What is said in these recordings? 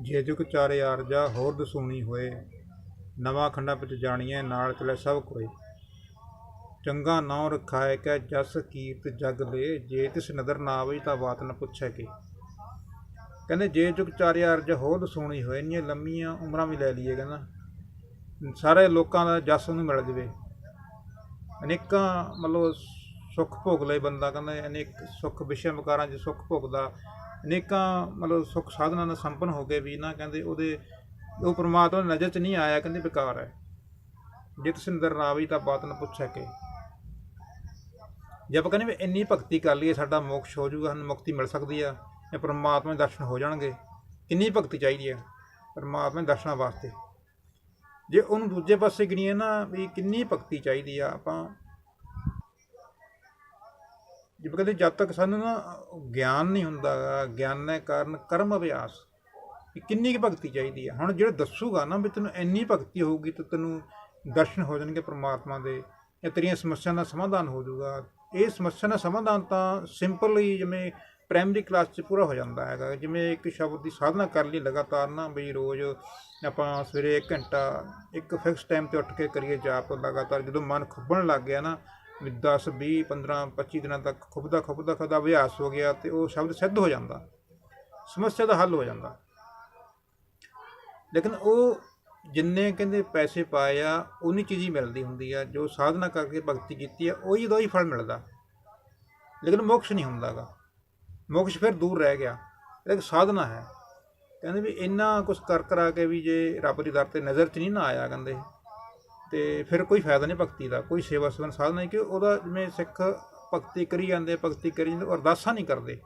ਜੇ ਜੁਗ ਚਾਰੇ ਆਰਜਾ ਹੋਰ ਦਸੂਣੀ ਹੋਏ। ਨਵਾਂ ਖੰਡਾਂ ਵਿੱਚ ਜਾਣੀਐ, ਨਾਲ ਚਲੇ ਸਭ ਕੋਏ। ਚੰਗਾ ਨਾਉ ਰਖਾਏ ਕੈ ਜਸ ਕੀਰਤ ਜਗ ਲੈ, ਜੇ ਤਿਸ ਨਦਰ ਨਾ ਆਵਈ ਤਾਂ ਬਾਤ ਨ ਪੁੱਛੈ ਕੀ। ਕਹਿੰਦੇ ਜੇ ਜੁਗ ਚਾਰੇ ਆਰਜਾ ਹੋਰ ਦਸੂਣੀ ਹੋਏ, ਇੰਨੀਆਂ ਲੰਮੀਆਂ ਉਮਰਾਂ ਵੀ ਲੈ ਲਈਏ ਕਹਿੰਦਾ। ਸਾਰੇ ਲੋਕਾਂ ਦਾ ਜਸ ਨੂੰ ਮਿਲ ਜਵੇ। ਅਨੇਕਾਂ ਮਤਲਬ ਸੁੱਖ ਭੋਗ ਲਈ ਬੰਦਾ ਕਹਿੰਦਾ, ਅਨੇਕ ਸੁੱਖ ਵਿਸ਼ੇ ਮਕਾਰਾਂ 'ਚ ਸੁੱਖ ਭੋਗਦਾ। ਅਨੇਕਾਂ ਮਤਲਬ ਸੁੱਖ ਸਾਧਨਾਂ ਨਾਲ ਸੰਪੰਨ ਹੋ ਕੇ ਵੀ ਨਾ ਕਹਿੰਦੇ ਉਹਦੇ, ਉਹ ਪ੍ਰਮਾਤਮਾ ਦੀ ਨਜ਼ਰ 'ਚ ਨਹੀਂ ਆਇਆ, ਕਹਿੰਦੇ ਬੇਕਾਰ ਹੈ। ਜੇ ਤੁਸੀਂ ਅੰਦਰ ਨਾ ਆਵੀ ਤਾਂ ਬਾਤ ਨਾ ਪੁੱਛ ਸਕੇ ਜੇ ਆਪਾਂ ਕਹਿੰਦੇ ਵੀ ਇੰਨੀ ਭਗਤੀ ਕਰ ਲਈਏ, ਸਾਡਾ ਮੋਕਸ਼ ਹੋ ਜਾਊਗਾ, ਸਾਨੂੰ ਮੁਕਤੀ ਮਿਲ ਸਕਦੀ ਆ ਜਾਂ ਪਰਮਾਤਮਾ ਦੇ ਦਰਸ਼ਨ ਹੋ ਜਾਣਗੇ ਕਿੰਨੀ ਭਗਤੀ ਚਾਹੀਦੀ ਹੈ ਪਰਮਾਤਮਾ ਦੇ ਦਰਸ਼ਨਾਂ ਵਾਸਤੇ। ਜੇ ਉਹਨੂੰ ਦੂਜੇ ਪਾਸੇ ਗਿਣੀਏ ਨਾ ਵੀ ਕਿੰਨੀ ਭਗਤੀ ਚਾਹੀਦੀ ਆ, ਆਪਾਂ ਜਿਵੇਂ ਕਹਿੰਦੇ ਜਦ ਤੱਕ ਸਾਨੂੰ ਨਾ ਗਿਆਨ ਨਹੀਂ ਹੁੰਦਾ ਗਾ, ਗਿਆਨ ਦੇ ਕਾਰਨ ਕਰਮ ਅਭਿਆਸ ਵੀ ਕਿੰਨੀ ਕੁ ਭਗਤੀ ਚਾਹੀਦੀ ਹੈ ਹੁਣ ਜਿਹੜਾ ਦੱਸੂਗਾ ਨਾ ਵੀ ਤੈਨੂੰ ਇੰਨੀ ਭਗਤੀ ਹੋਊਗੀ ਤਾਂ ਤੈਨੂੰ ਦਰਸ਼ਨ ਹੋ ਜਾਣਗੇ ਪ੍ਰਮਾਤਮਾ ਦੇ ਜਾਂ ਤੇਰੀਆਂ ਸਮੱਸਿਆ ਦਾ ਸਮਾਧਾਨ ਹੋ ਜਾਊਗਾ। ਇਹ ਸਮੱਸਿਆ ਦਾ ਸਮਾਧਾਨ ਤਾਂ ਸਿੰਪਲ ਹੀ ਜਿਵੇਂ ਪ੍ਰਾਇਮਰੀ ਕਲਾਸ 'ਚ ਪੂਰਾ ਹੋ ਜਾਂਦਾ ਹੈਗਾ। ਜਿਵੇਂ ਇੱਕ ਸ਼ਬਦ ਦੀ ਸਾਧਨਾ ਕਰ ਲਈ ਲਗਾਤਾਰ ਨਾ ਬਈ ਰੋਜ਼ ਆਪਾਂ ਸਵੇਰੇ 1 ਘੰਟਾ ਇੱਕ ਫਿਕਸ ਟਾਈਮ ਤੇ ਉੱਠ ਕੇ ਕਰੀਏ ਜਾਪ ਲਗਾਤਾਰ ਜਦੋਂ ਮਨ ਖੁੱਬਣ ਲੱਗ ਗਿਆ ਨਾ 10 20 15 25 ਦਿਨਾਂ ਤੱਕ ਖੁੱਬਦਾ ਖੁੱਬਦਾ ਖੁੱਬਦਾ ਅਭਿਆਸ ਹੋ ਗਿਆ ਤੇ ਉਹ ਸ਼ਬਦ ਸਿੱਧ ਹੋ ਜਾਂਦਾ। ਸਮੱਸਿਆ ਦਾ ਹੱਲ ਹੋ ਜਾਂਦਾ। ਲੇਕਿਨ ਉਹ ਜਿੰਨੇ ਕਹਿੰਦੇ ਪੈਸੇ ਪਾਏ ਆ ਉਨੀ ਚੀਜ਼ ਹੀ ਮਿਲਦੀ ਹੁੰਦੀ ਆ, ਜੋ ਸਾਧਨਾ ਕਰਕੇ ਭਗਤੀ ਕੀਤੀ ਆ, ਉਹੀ ਦੋ ਹੀ ਫਲ ਮਿਲਦਾ। ਲੇਕਿਨ ਮੋਕਸ਼ ਨਹੀਂ ਹੁੰਦਾਗਾ। ਮੋਕਸ਼ ਫਿਰ ਦੂਰ ਰਹਿ ਗਿਆ। ਇਹ ਸਾਧਨਾ ਹੈ। ਕਹਿੰਦੇ ਵੀ ਇੰਨਾ ਕੁਝ ਕਰ ਕਰਾ ਕੇ ਵੀ ਜੇ ਰੱਬ ਦੀ ਦਰ ਤੇ ਨਜ਼ਰ 'ਚ ਨਹੀਂ ਨਾ ਆਇਆ, ਕਹਿੰਦੇ। ਤੇ ਫਿਰ ਕੋਈ ਫਾਇਦਾ ਨਹੀਂ ਭਗਤੀ ਦਾ, ਕੋਈ ਸੇਵਾ ਸਵਨ ਸਾਧਨਾ ਨਹੀਂ ਕਿ ਉਹਦਾ ਜਿਵੇਂ ਸਿੱਖ ਭਗਤੀ ਕਰੀ ਜਾਂਦੇ, ਭਗਤੀ ਕਰੀ ਜਾਂਦੇ, ਉਹ ਅਰਦਾਸਾਂ ਨਹੀਂ ਕਰਦੇ।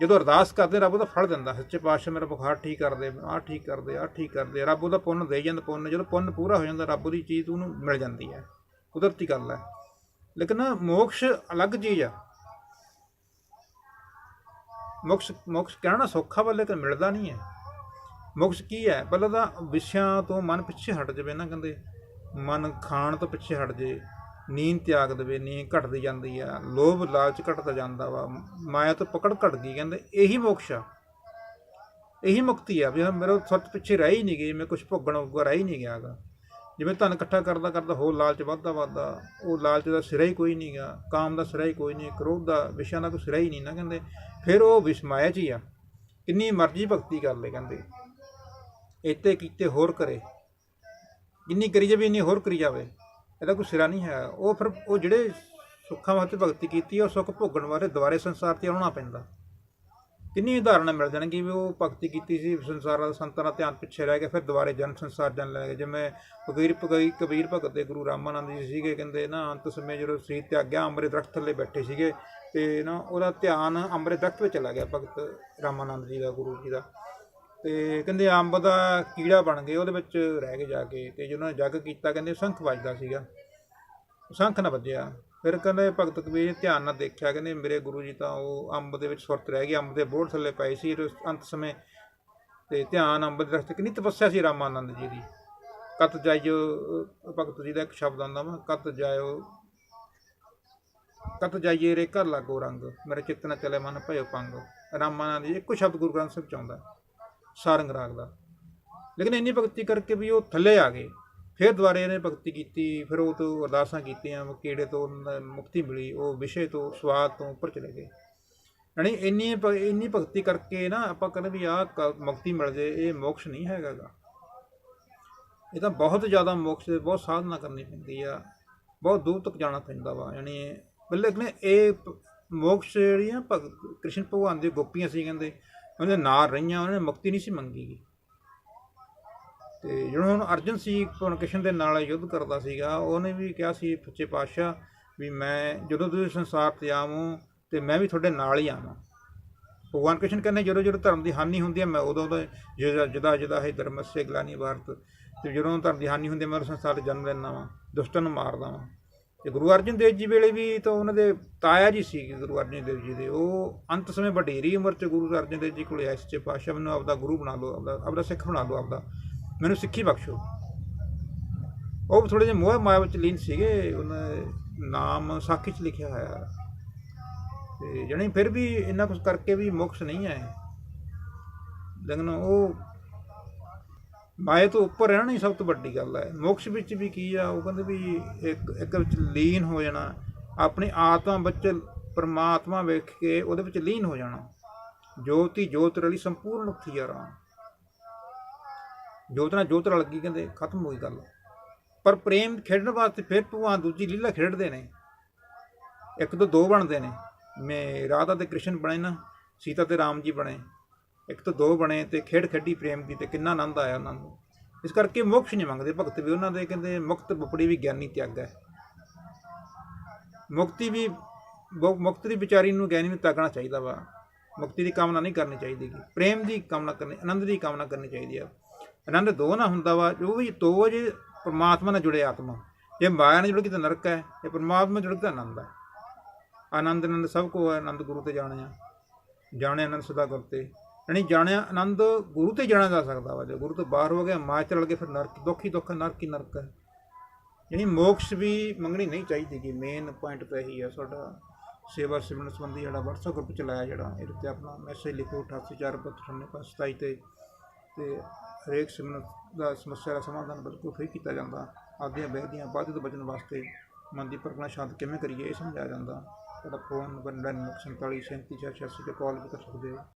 ਜਦੋਂ ਅਰਦਾਸ ਕਰਦੇ, ਰੱਬ ਉਹਦਾ ਫਲ ਦਿੰਦਾ, ਸੱਚੇ ਪਾਤਸ਼ਾਹ ਮੇਰਾ ਬੁਖਾਰ ਠੀਕ ਕਰ ਦੇ ਆਹ ਠੀਕ ਕਰ ਦੇ ਆਹ ਠੀਕ ਕਰ ਦੇ ਰੱਬ ਉਹਦਾ ਪੁੰਨ ਦੇ ਜਾਂਦਾ, ਪੁੰਨ ਜਦੋਂ ਪੁੰਨ ਪੂਰਾ ਹੋ ਜਾਂਦਾ, ਰੱਬ ਦੀ ਚੀਜ਼ ਉਹਨੂੰ ਮਿਲ ਜਾਂਦੀ ਹੈ, ਕੁਦਰਤੀ ਗੱਲ ਹੈ। ਲੇਕਿਨ ਮੋਕਸ਼ ਅਲੱਗ ਚੀਜ਼ ਆ। ਮੋਕਸ਼ ਮੋਕਸ਼ ਕਹਿਣਾ ਸੌਖਾ ਵਾ, ਲੇਕਿਨ ਮਿਲਦਾ ਨਹੀਂ ਹੈ। ਮੁਕਸ ਕੀ ਹੈ? ਪਹਿਲਾਂ ਤਾਂ ਵਿਸ਼ਿਆਂ ਤੋਂ ਮਨ ਪਿੱਛੇ ਹਟ ਜਾਵੇ ਨਾ ਕਹਿੰਦੇ। ਮਨ ਖਾਣ ਤੋਂ ਪਿੱਛੇ ਹਟ ਜੇ ਨੀਂਦ ਤਿਆਗ ਦੇਵੇ, ਨੀਂਦ ਘਟਦੀ ਜਾਂਦੀ ਆ। ਲੋਭ ਲਾਲਚ ਘਟਦਾ ਜਾਂਦਾ ਵਾ। ਮਾਇਆ ਤੋਂ ਪਕੜ ਘਟ ਗਈ ਕਹਿੰਦੇ। ਇਹੀ ਮੋਕਸ਼ ਆ। ਇਹੀ ਮੁਕਤੀ ਆ ਵੀ ਹਾਂ, ਮੇਰਾ ਸੱਤ ਪਿੱਛੇ ਰਹਿ ਹੀ ਨਹੀਂ ਗਈ ਮੈਂ ਕੁਝ ਭੋਗਣ ਉੱਗਾ ਰਹਿ ਹੀ ਨਹੀਂ ਗਿਆਗਾ ਜਿਵੇਂ ਧਨ ਇਕੱਠਾ ਕਰਦਾ ਕਰਦਾ ਹੋਰ ਲਾਲਚ ਵੱਧਦਾ ਵੱਧਦਾ, ਉਹ ਲਾਲਚ ਦਾ ਸਿਰਾ ਹੀ ਕੋਈ ਨਹੀਂਗਾ ਕਾਮ ਦਾ ਸਿਰਾ ਹੀ ਕੋਈ ਨਹੀਂ, ਕ੍ਰੋਧ ਦਾ, ਵਿਸ਼ਿਆਂ ਦਾ ਕੋਈ ਸਿਰਾ ਹੀ ਨਹੀਂ ਨਾ ਕਹਿੰਦੇ। ਫਿਰ ਉਹ ਵਿਸਮਾਇਆ ਚ ਹੀ ਆ। ਕਿੰਨੀ ਮਰਜ਼ੀ ਭਗਤੀ ਕਰ ਲੈ ਕਹਿੰਦੇ। ਇੱਥੇ ਕੀਤੇ ਹੋਰ ਕਰੇ। ਜਿੰਨੀ ਕਰੀ ਜਾਵੇ, ਇੰਨੀ ਹੋਰ ਕਰੀ ਜਾਵੇ। ਇਹਦਾ ਕੋਈ ਸਿਰਾ ਨਹੀਂ ਹੈ ਉਹ ਫਿਰ ਉਹ ਜਿਹੜੇ ਸੁੱਖਾਂ ਵਾਸਤੇ ਭਗਤੀ ਕੀਤੀ, ਉਹ ਸੁੱਖ ਭੋਗਣ ਵਾਲੇ ਦੁਆਰੇ ਸੰਸਾਰ ਤੇ ਆਉਣਾ ਪੈਂਦਾ। ਕਿੰਨੀ ਉਦਾਹਰਨਾਂ ਮਿਲ ਜਾਣਗੀ ਵੀ ਉਹ ਭਗਤੀ ਕੀਤੀ ਸੀ, ਸੰਸਾਰ ਦਾ ਸੰਤਾਂ ਦਾ ਧਿਆਨ ਪਿੱਛੇ ਰਹਿ ਗਿਆ, ਫਿਰ ਦੁਬਾਰੇ ਜਨ ਸੰਸਾਰ ਜਨ ਲੈ ਗਏ। ਜਿਵੇਂ ਫਕੀਰ ਫਕੀਰ ਕਬੀਰ ਭਗਤ ਦੇ ਗੁਰੂ ਰਾਮਾਨੰਦ ਜੀ ਸੀਗੇ, ਕਹਿੰਦੇ ਨਾ, ਅੰਤ ਸਮੇਂ ਜਦੋਂ ਸਰੀਰ ਤਿਆਗਿਆ ਅੰਮ੍ਰਿਤ ਦਰਖਤ ਥੱਲੇ ਬੈਠੇ ਸੀਗੇ, ਤੇ ਨਾ ਉਹਦਾ ਧਿਆਨ ਅੰਮ੍ਰੇ ਦਰਖਤ ਵਿੱਚ ਚਲਾ ਗਿਆ ਭਗਤ ਰਾਮਾਨੰਦ ਜੀ ਦਾ, ਗੁਰੂ ਜੀ ਦਾ। ਤੇ ਕਹਿੰਦੇ ਅੰਬ ਦਾ ਕੀੜਾ ਬਣ ਗਏ, ਉਹਦੇ ਵਿੱਚ ਰਹਿ ਕੇ ਜਾ ਕੇ ਤੇ ਜਦੋਂ ਜੱਗ ਕੀਤਾ ਕਹਿੰਦੇ ਸ਼ੰਖ ਵੱਜਦਾ ਸੀਗਾ। ਸ਼ੰਖ ਨਾ ਵੱਜਿਆ। ਫਿਰ ਕਹਿੰਦੇ ਭਗਤ ਕਬੀਰ ਨੇ ਧਿਆਨ ਨਾਲ ਦੇਖਿਆ, ਕਹਿੰਦੇ ਮੇਰੇ ਗੁਰੂ ਜੀ ਤਾਂ ਉਹ ਅੰਬ ਦੇ ਵਿੱਚ ਸੁਰਤ ਰਹਿ ਗਈ, ਅੰਬ ਦੇ ਬੋੜ ਥੱਲੇ ਪਏ ਸੀ ਅੰਤ ਸਮੇਂ ਤੇ ਧਿਆਨ ਅੰਬ ਦੇ ਦਰਖਤ ਕਿੰਨੀ ਤਪੱਸਿਆ ਸੀ ਰਾਮਾਨੰਦ ਜੀ ਦੀ। ਕਤ ਜਾਇਓ ਭਗਤ ਜੀ ਦਾ ਇੱਕ ਸ਼ਬਦ ਆਉਂਦਾ ਵਾ, ਕਤ ਜਾਇਓ, ਕਤ ਜਾਈਏ ਰੇ ਘਰ ਲਾਗੋ ਰੰਗ, ਮੇਰੇ ਚਿੱਤ ਨਾ ਚਲੇ ਮਨ ਭਇਓ ਪੰਗ। ਰਾਮਾਨੰਦ ਜੀ ਇੱਕੋ ਸ਼ਬਦ ਗੁਰੂ ਗ੍ਰੰਥ ਸਾਹਿਬ ਚ ਆਉਂਦਾ। ਸਾਰੰਗ ਰਾਗ ਦਾ। ਲੇਕਿਨ ਇੰਨੀ ਭਗਤੀ ਕਰਕੇ ਵੀ ਉਹ ਥੱਲੇ ਆ ਗਏ। ਫਿਰ ਦੁਬਾਰੇ ਇਹਨੇ ਭਗਤੀ ਕੀਤੀ, ਫਿਰ ਉਹ ਤੋਂ ਅਰਦਾਸਾਂ ਕੀਤੀਆਂ ਕੀੜੇ ਤੋਂ ਮੁਕਤੀ ਮਿਲੀ, ਉਹ ਵਿਸ਼ੇ ਤੋਂ, ਸਵਾਦ ਤੋਂ ਉੱਪਰ ਚਲੇ ਗਏ। ਯਾਨੀ ਇੰਨੀ ਇੰਨੀ ਭਗਤੀ ਕਰਕੇ ਨਾ ਆਪਾਂ ਕਹਿੰਦੇ ਵੀ ਆਹ ਮੁਕਤੀ ਮਿਲ ਜੇ, ਇਹ ਮੋਕਸ਼ ਨਹੀਂ ਹੈਗਾ ਇਹ ਤਾਂ ਬਹੁਤ ਜ਼ਿਆਦਾ ਮੋਕਸ਼ ਦੇ, ਬਹੁਤ ਸਾਧਨਾ ਕਰਨੀ ਪੈਂਦੀ ਆ। ਬਹੁਤ ਦੂਰ ਤੱਕ ਜਾਣਾ ਪੈਂਦਾ ਵਾ। ਯਾਨੀ ਲੇਕਿਨ ਇਹ ਪ- ਮੋਕਸ਼ ਜਿਹੜੀਆਂ ਭਗਤ ਕ੍ਰਿਸ਼ਨ ਭਗਵਾਨ ਦੀ ਗੋਪੀਆਂ ਸੀ ਕਹਿੰਦੇ ਉਹਦੇ ਨਾਲ ਰਹੀਆਂ, ਉਹਨਾਂ ਨੇ ਮੁਕਤੀ ਨਹੀਂ ਸੀ ਮੰਗੀ। ਗੀ ਤੇ ਜਦੋਂ ਹੁਣ ਅਰਜਨ ਸੀ ਭਗਵਾਨ ਕ੍ਰਿਸ਼ਨ ਦੇ ਨਾਲ ਯੁੱਧ ਕਰਦਾ ਸੀਗਾ, ਉਹਨੇ ਵੀ ਕਿਹਾ ਸੀ ਸੱਚੇ ਪਾਤਸ਼ਾਹ ਵੀ ਮੈਂ ਜਦੋਂ ਤੁਸੀਂ ਸੰਸਾਰ ਤੇ ਆਵੋ ਤੇ ਮੈਂ ਵੀ ਤੁਹਾਡੇ ਨਾਲ ਹੀ ਆਵਾਂ। ਭਗਵਾਨ ਕ੍ਰਿਸ਼ਨ ਕਹਿੰਦੇ, ਜਦੋਂ ਜਦੋਂ ਧਰਮ ਦੀ ਹਾਨੀ ਹੁੰਦੀ ਹੈ, ਮੈਂ ਉਦੋਂ ਉਦੋਂ ਜਿਹਦਾ ਜਿਹਦਾ ਜਿਹਦਾ ਹੈ ਧਰਮਸੇ ਗਲਾਨੀ ਵਾਰਤ ਤੇ ਜਦੋਂ ਧਰਮ ਦੀ ਹਾਨੀ ਹੁੰਦੀ ਹੈ, ਮੈਂ ਉਸ ਸੰਸਾਰ 'ਚ ਜਨਮ ਲੈਂਦਾ ਵਾਂ, ਦੁਸ਼ਟਾਂ ਨੂੰ ਮਾਰਦਾ ਵਾਂ। ਤੇ ਗੁਰੂ ਅਰਜਨ ਦੇਵ ਜੀ ਵੇਲੇ ਵੀ ਤਾਂ ਉਹਨਾਂ ਦੇ ਤਾਇਆ ਜੀ ਸੀ ਗੁਰੂ ਅਰਜਨ ਦੇਵ ਜੀ ਦੇ, ਉਹ ਅੰਤ ਸਮੇਂ ਵਡੇਰੀ ਉਮਰ 'ਚ ਗੁਰੂ ਅਰਜਨ ਦੇਵ ਜੀ ਕੋਲੇ ਆਏ ਸੱਚੇ ਪਾਤਸ਼ਾਹ ਮੈਨੂੰ ਆਪਦਾ ਗੁਰੂ ਬਣਾ ਲਓ, ਆਪਦਾ ਆਪਦਾ ਸਿੱਖ ਬਣਾ ਲਓ, ਆਪਦਾ। ਮੈਨੂੰ ਸਿੱਖੀ ਬਖਸ਼ੋ। ਉਹ ਥੋੜੇ ਜਿਹੇ ਮੋਹ ਮਾਇਆ ਵਿੱਚ ਲੀਨ ਸੀਗੇ, ਉਹਨਾਂ ਨਾਮ ਸਾਖੀ 'ਚ ਲਿਖਿਆ ਹੋਇਆ। ਤੇ ਜਣੀ ਫਿਰ ਵੀ ਇੰਨਾ ਕੁਝ ਕਰਕੇ ਵੀ ਮੁਕਸ ਨਹੀਂ ਆਏ। ਲੇਕਿਨ ਉਹ ਮਾਇਆ ਤੋਂ ਉੱਪਰ ਰਹਿਣਾ ਹੀ ਸਭ ਤੋਂ ਵੱਡੀ ਗੱਲ ਹੈ। ਮੋਕਸ਼ ਵਿੱਚ ਵੀ ਕੀ ਆ, ਉਹ ਕਹਿੰਦੇ ਵੀ ਇੱਕ ਇੱਕ ਵਿੱਚ ਲੀਨ ਹੋ ਜਾਣਾ, ਆਪਣੀ ਆਤਮਾ ਵਿੱਚ ਪਰਮਾਤਮਾ ਵੇਖ ਕੇ ਉਹਦੇ ਵਿੱਚ ਲੀਨ ਹੋ ਜਾਣਾ। ਜੋਤੀ ਜੋਤ ਰਲੀ ਸੰਪੂਰਨ ਉੱਥੀ ਆ ਰਾਮ। ਜੋਤ ਨਾਲ ਜੋਤ ਰਲ ਗਈ ਕਹਿੰਦੇ, ਖਤਮ ਹੋਈ ਗੱਲ। ਪਰ ਪ੍ਰੇਮ ਖੇਡਣ ਵਾਸਤੇ ਫਿਰ ਤੂੰ ਆ ਦੂਜੀ ਲੀਲਾ ਖੇਡਦੇ ਨੇ। ਇੱਕ ਤੋਂ ਦੋ ਬਣਦੇ ਨੇ। ਮੈਂ ਰਾਧਾ ਤੇ ਕ੍ਰਿਸ਼ਨ ਬਣੇ ਨਾ, ਸੀਤਾ ਤੇ ਰਾਮ ਜੀ ਬਣੇ। ਇੱਕ ਤੋਂ ਦੋ ਬਣੇ ਤੇ ਖੇਡ ਖੇਡੀ ਪ੍ਰੇਮ ਦੀ ਤੇ ਕਿੰਨਾ ਆਨੰਦ ਆਇਆ ਉਹਨਾਂ ਨੂੰ। ਇਸ ਕਰਕੇ ਮੋਕਸ਼ ਨਹੀਂ ਮੰਗਦੇ ਭਗਤ ਵੀ। ਉਹਨਾਂ ਦੇ ਕਹਿੰਦੇ ਮੁਕਤ ਬਪੜੀ ਵੀ ਗਿਆਨੀ ਤਿਆਗ ਹੈ। ਮੁਕਤੀ ਵੀ ਬਹੁ- ਮੁਕਤ ਦੀ ਵਿਚਾਰੀ ਨੂੰ ਗਿਆਨੀ ਨੂੰ ਤਿਆਗਣਾ ਚਾਹੀਦਾ ਵਾ। ਮੁਕਤੀ ਦੀ ਕਾਮਨਾ ਨਹੀਂ ਕਰਨੀ ਚਾਹੀਦੀ। ਗੀ। ਪ੍ਰੇਮ ਦੀ ਕਾਮਨਾ ਕਰਨੀ, ਆਨੰਦ ਦੀ ਕਾਮਨਾ ਕਰਨੀ ਚਾਹੀਦੀ ਆ। ਆਨੰਦ ਦੋ ਨਾ ਹੁੰਦਾ ਵਾ। ਜੋ ਵੀ ਦੋ ਜੇ ਪਰਮਾਤਮਾ ਨਾਲ ਜੁੜੇ ਆਤਮਾ। ਜੇ ਮਾਇਆ ਨਾਲ ਜੁੜ ਕੇ ਤਾਂ ਨਰਕ ਹੈ। ਜੇ ਪਰਮਾਤਮਾ ਨਾਲ ਜੁੜ ਕੇ ਤਾਂ ਆਨੰਦ ਹੈ। ਆਨੰਦ ਆਨੰਦ ਸਭ ਕੋ ਆਨੰਦ ਗੁਰੂ ਤੇ ਜਾਣਿਆ ਜਾਣੇ ਆਨੰਦ ਸਦਾ ਗੁਰ ਤੇ। ਯਾਨੀ ਜਾਣਿਆ ਆਨੰਦ ਗੁਰੂ ਤੇ ਜਾਣਿਆ ਜਾ ਸਕਦਾ ਵਾ। ਜੇ ਗੁਰੂ ਤੋਂ ਬਾਹਰ ਹੋ ਗਿਆ ਮਾਇਆ ਚ ਰਲ ਕੇ ਫਿਰ ਨਰਕ, ਦੁੱਖ ਹੀ ਦੁੱਖ ਨਰਕ ਹੀ ਨਰਕ ਹੈ। ਯਾਨੀ ਮੋਕਸ਼ ਵੀ ਮੰਗਣੀ ਨਹੀਂ ਚਾਹੀਦੀ ਕਿ ਮੇਨ ਪੁਆਇੰਟ ਤਾਂ ਇਹੀ ਹੈ ਸਾਡਾ। ਸੇਵਾ ਸਿਮਰਨ ਸੰਬੰਧੀ ਜਿਹੜਾ WhatsApp ਗਰੁੱਪ ਚਲਾਇਆ ਜਿਹੜਾ ਇਹਦੇ ਤੇ ਆਪਣਾ ਮੈਸੇਜ ਲਿਖੋ 884927 ਤੇ। ਤੇ ਹਰੇਕ ਸਿਮਰਨ ਦਾ ਸਮੱਸਿਆ ਦਾ ਸਮਾਧਾਨ ਬਿਲਕੁਲ ਫ੍ਰੀ ਕੀਤਾ ਜਾਂਦਾ। ਆਦੀਆਂ ਬਹਿਦੀਆਂ ਬਾਅਦ ਤੋਂ ਬਚਣ ਵਾਸਤੇ ਮਨ ਦੀ ਪਰਖਣਾ ਸ਼ਾਂਤ ਕਿਵੇਂ ਕਰੀਏ, ਇਹ ਸਮਝਾਇਆ ਜਾਂਦਾ। ਸਾਡਾ ਫੋਨ ਨੰਬਰ 9947 3786 ਤੇ ਕਾਲ ਵੀ ਕਰ ਸਕਦੇ ਹੋ।